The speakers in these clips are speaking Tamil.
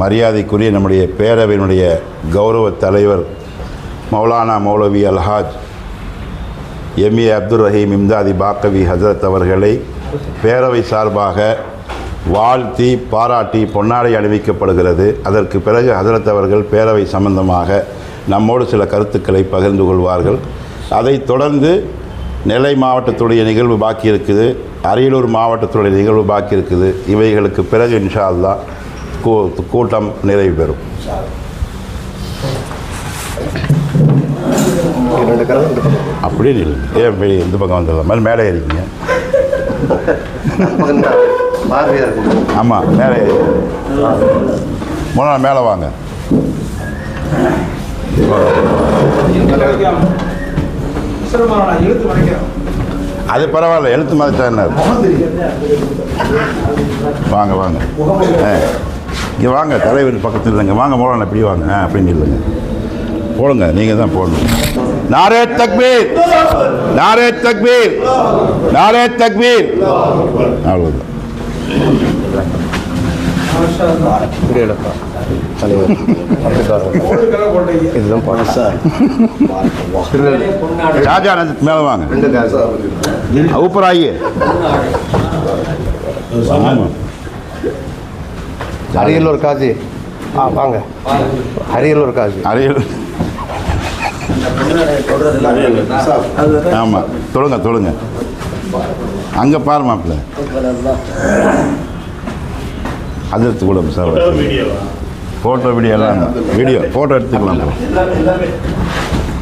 மரியாதைக்குரிய நம்முடைய பேரவையினுடைய கௌரவ தலைவர் மௌலானா மௌலவி அல்ஹாஜ் எம்ஏ அப்துல் ரஹீம் இம்தாதி பாக்கவி ஹசரத் அவர்களை பேரவை சார்பாக வாழ்த்தி பாராட்டி பொன்னாடை அணிவிக்கப்படுகிறது. அதற்கு பிறகு ஹசரத் அவர்கள் பேரவை சம்பந்தமாக நம்மோடு சில கருத்துக்களை பகிர்ந்து கொள்வார்கள். அதைத் தொடர்ந்து நெல்லை மாவட்டத்துடைய நிகழ்வு பாக்கி இருக்குது அரியலூர் மாவட்டத்துடைய நிகழ்வு பாக்கி இருக்குது இவைகளுக்கு பிறகு இன்ஷா அல்லாஹ் கூட்டம் நிறைவு பெறும். ரெண்டு அப்படின்னு இல்லை ஏன் இந்த பக்கம் வந்துடலாம்? மேலே மேலே ஏறிங்க ஆமாம் மேலே ஏறி. மூணு மேலே வாங்க. அது பரவாயில்ல எழுத்து மாதிரி என்ன வாங்க வாங்க. ஆ. இங்கே வாங்க தலைவர் பக்கத்தில் இல்லைங்க வாங்க மோலான இப்படி வாங்க. அப்படின்னு இல்லைங்க போடுங்க நீங்கள் தான் போடணும். நாரே தக்பீர்! நாரே தக்பீர்! நாரே தக்பீர்! அவ்வளோதான் ராஜா மேல வாங்க. அவுப்பராயி. ஆமாம் அரியலூர் காசி. ஆ வாங்க. அரியலூர் காசி. அரியல் ஆமாம் தொழுங்க தொழுங்க. அங்கே பாரு மாப்பிள்ள. அதிர்த்து கூட சார். ஃபோட்டோ வீடியோ எல்லாம் வீடியோ ஃபோட்டோ எடுத்துக்கலாம்.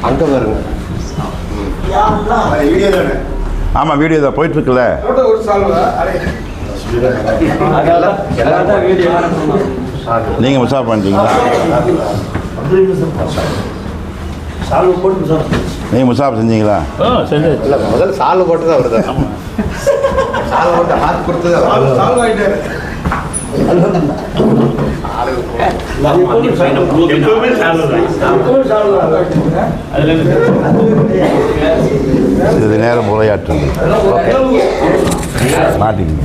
அங்கே பாருங்க. ஆமாம் வீடியோ தான் போயிட்டுருக்குல்ல நீங்கள் முசாஃப் பண்ணிட்டீங்களா? நீங்கள் முசாஃப் செஞ்சீங்களா? இல்லை முதல்ல சால்வு போட்டு தான் வருது சால்வு போட்டு ஹாத். சால்வ் ஆயிட்டாரு. நேரம் உரையாற்றுங்க. மாட்டிக்கங்க.